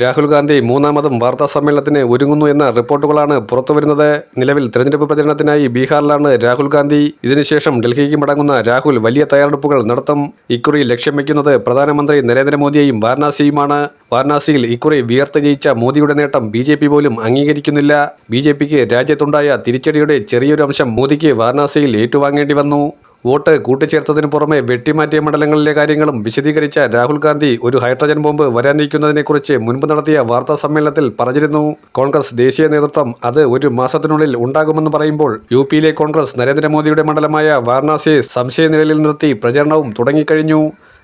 രാഹുൽ ഗാന്ധി മൂന്നാമതും വാർത്താ സമ്മേളനത്തിന് ഒരുങ്ങുന്നു എന്ന റിപ്പോർട്ടുകളാണ് പുറത്തുവരുന്നത്. നിലവിൽ തെരഞ്ഞെടുപ്പ് പ്രചരണത്തിനായി ബീഹാറിലാണ് രാഹുൽ ഗാന്ധി. ഇതിനുശേഷം ഡൽഹിക്ക് മടങ്ങുന്ന രാഹുൽ വലിയ തയ്യാറെടുപ്പുകൾ നടത്തും. ഇക്കുറി ലക്ഷ്യം വയ്ക്കുന്നത് പ്രധാനമന്ത്രി നരേന്ദ്രമോദിയെയും വാരണാസിയുമാണ്. വാരണാസിയിൽ ഇക്കുറി വിയർത്ത് ജയിച്ച മോദിയുടെ നേട്ടം ബി ജെ പി പോലും അംഗീകരിക്കുന്നില്ല. ബി ജെ പിക്ക് രാജ്യത്തുണ്ടായ തിരിച്ചടിയുടെ ചെറിയൊരു അംശം മോദിക്ക് വാരണാസിയിൽ ഏറ്റുവാങ്ങേണ്ടി വന്നു. വോട്ട് കൂട്ടിച്ചേർത്തതിനു പുറമെ വെട്ടിമാറ്റിയ മണ്ഡലങ്ങളിലെ കാര്യങ്ങളും വിശദീകരിച്ച രാഹുൽ ഗാന്ധി ഒരു ഹൈഡ്രജൻ ബോംബ് വരാനിരിക്കുന്നതിനെക്കുറിച്ച് മുൻപ് നടത്തിയ വാർത്താ സമ്മേളനത്തിൽ പറഞ്ഞിരുന്നു. കോൺഗ്രസ് ദേശീയ നേതൃത്വം അത് ഒരു മാസത്തിനുള്ളിൽ ഉണ്ടാകുമെന്ന് പറയുമ്പോൾ യു പിയിലെ കോൺഗ്രസ് നരേന്ദ്രമോദിയുടെ മണ്ഡലമായ വാരണാസിയെ സംശയനിഴലിൽ നിർത്തി പ്രചരണവും തുടങ്ങിക്കഴിഞ്ഞു.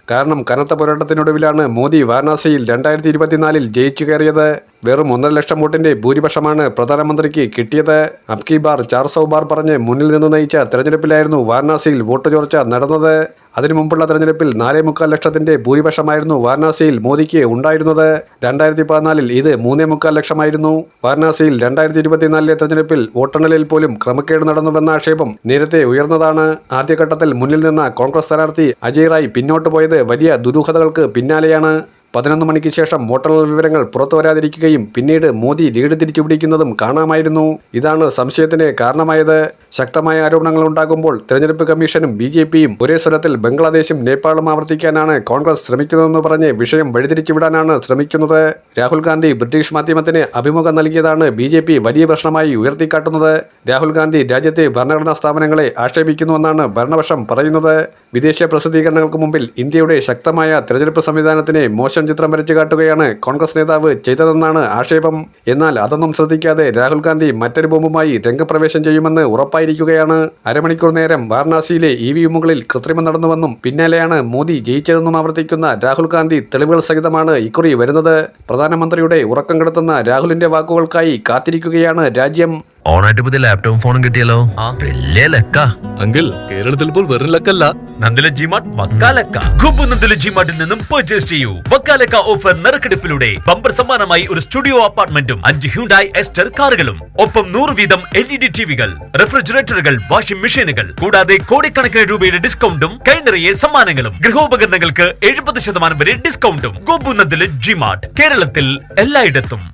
കാരണം കനത്ത പോരാട്ടത്തിനൊടുവിലാണ് മോദി വാരണാസിയിൽ രണ്ടായിരത്തി ഇരുപത്തിനാലിൽ ജയിച്ചു കയറിയത്. വെറും ഒന്നര ലക്ഷം വോട്ടിന്റെ ഭൂരിപക്ഷമാണ് പ്രധാനമന്ത്രിക്ക് കിട്ടിയത്. അബ്കി ബാർ ചാർ സൗ ബാർ പറഞ്ഞ് മുന്നിൽ നിന്ന് നയിച്ച തെരഞ്ഞെടുപ്പിലായിരുന്നു വാരണാസിയിൽ വോട്ട് ചോർച്ച നടന്നത്. അതിനു മുമ്പുള്ള തെരഞ്ഞെടുപ്പിൽ നാലേ മുക്കാൽ ലക്ഷത്തിന്റെ ഭൂരിപക്ഷമായിരുന്നു വാരണാസിയിൽ മോദിക്ക് ഉണ്ടായിരുന്നത്. രണ്ടായിരത്തി പതിനാലിൽ ഇത് മൂന്നേ മുക്കാൽ ലക്ഷമായിരുന്നു. വാരണാസിയിൽ രണ്ടായിരത്തി ഇരുപത്തിനാലിലെ തെരഞ്ഞെടുപ്പിൽ വോട്ടെണ്ണലിൽ പോലും ക്രമക്കേട് നടന്നുവെന്ന ആക്ഷേപം നേരത്തെ ഉയർന്നതാണ്. ആദ്യഘട്ടത്തിൽ മുന്നിൽ നിന്ന കോൺഗ്രസ് സ്ഥാനാർത്ഥി അജയ് റായ് പിന്നോട്ട് പോയത് വലിയ ദുരൂഹതകൾക്ക് പിന്നാലെയാണ്. പതിനൊന്ന് മണിക്ക് ശേഷം വോട്ടെണ്ണൽ വിവരങ്ങൾ പുറത്തു വരാതിരിക്കുകയും പിന്നീട് മോദി ലീഡ് തിരിച്ചുപിടിക്കുന്നതും കാണാമായിരുന്നു. ഇതാണ് സംശയത്തിന് കാരണമായത്. ശക്തമായ ആരോപണങ്ങൾ ഉണ്ടാകുമ്പോൾ തെരഞ്ഞെടുപ്പ് കമ്മീഷനും ബി ജെ പിയും ഒരേ സ്വരത്തിൽ ബംഗ്ലാദേശും നേപ്പാളും ആവർത്തിക്കാനാണ് കോൺഗ്രസ് ശ്രമിക്കുന്നതെന്ന് പറഞ്ഞ് വിഷയം വഴിതിരിച്ചുവിടാനാണ് ശ്രമിക്കുന്നത്. രാഹുൽ ഗാന്ധി ബ്രിട്ടീഷ് മാധ്യമത്തിന് അഭിമുഖം നൽകിയതാണ് ബി ജെ പി വലിയ പ്രശ്നമായി ഉയർത്തിക്കാട്ടുന്നത്. രാഹുൽ ഗാന്ധി രാജ്യത്തെ ഭരണഘടനാ സ്ഥാപനങ്ങളെ ആക്ഷേപിക്കുന്നുവെന്നാണ് ഭരണപക്ഷം പറയുന്നത്. വിദേശ പ്രസിദ്ധീകരണങ്ങൾക്ക് മുമ്പിൽ ഇന്ത്യയുടെ ശക്തമായ തെരഞ്ഞെടുപ്പ് സംവിധാനത്തിനെ മോശം ചിത്രം വരച്ചു കാട്ടുകയാണ് കോൺഗ്രസ് നേതാവ് ചെയ്തതെന്നാണ് ആക്ഷേപം. എന്നാൽ അതൊന്നും ശ്രദ്ധിക്കാതെ രാഹുൽ ഗാന്ധി മറ്റൊരു ബോംബുമായി രംഗപ്രവേശം ചെയ്യുമെന്ന് ഉറപ്പായിരിക്കുകയാണ്. അരമണിക്കൂർ നേരം വാരണാസിയിലെ ഇ വി എമ്മുകളിൽ കൃത്രിമം നടന്നുവെന്നും പിന്നാലെയാണ് മോദി ജയിച്ചതെന്നും ആവർത്തിക്കുന്ന രാഹുൽ ഗാന്ധി തെളിവുകൾ സഹിതമാണ് ഇക്കുറി വരുന്നത്. പ്രധാനമന്ത്രിയുടെ ഉറക്കം കെടുത്തുന്ന രാഹുലിന്റെ വാക്കുകൾക്കായി കാത്തിരിക്കുകയാണ് രാജ്യം. ഓണായിട്ട് പുതിയ ലാപ്ടോപ്പും ഫോണും കിട്ടിയല്ലോ. വലിയ ലക്ക. അങ്കിൾ കേരളത്തിൽ ഇപ്പോൾ വെറും ലക്കല്ല. നന്ദില ജിമാർട്ട് വക്കാലക്ക കുമ്പു നന്ദില ജിമാർട്ടിൽ നിന്നും പർച്ചേസ് ചെയ്യൂ. വക്കാലക്ക ഓഫർ നറുക്കെടുപ്പിലൂടെ. ബമ്പർ സമ്മാനമായി ഒരു സ്റ്റുഡിയോ അപ്പാർട്ട്മെന്റും അഞ്ച് ഹ്യൂണ്ടായി എസ്റ്റർ കാറുകളും. ഒപ്പം നൂറ് വീതം എൽ ഇ ഡി ടിവികൾ റെഫ്രിജറേറ്ററുകൾ വാഷിംഗ് മെഷീനുകൾ കൂടാതെ കോടിക്കണക്കിന് രൂപയുടെ ഡിസ്കൗണ്ടും കൈനിറയെ സമ്മാനങ്ങളും. ഗൃഹോപകരണങ്ങൾക്ക് എഴുപത് ശതമാനം വരെ ഡിസ്കൗണ്ടും കുമ്പു നന്ദില ജിമാർട്ട് കേരളത്തിൽ എല്ലായിടത്തും.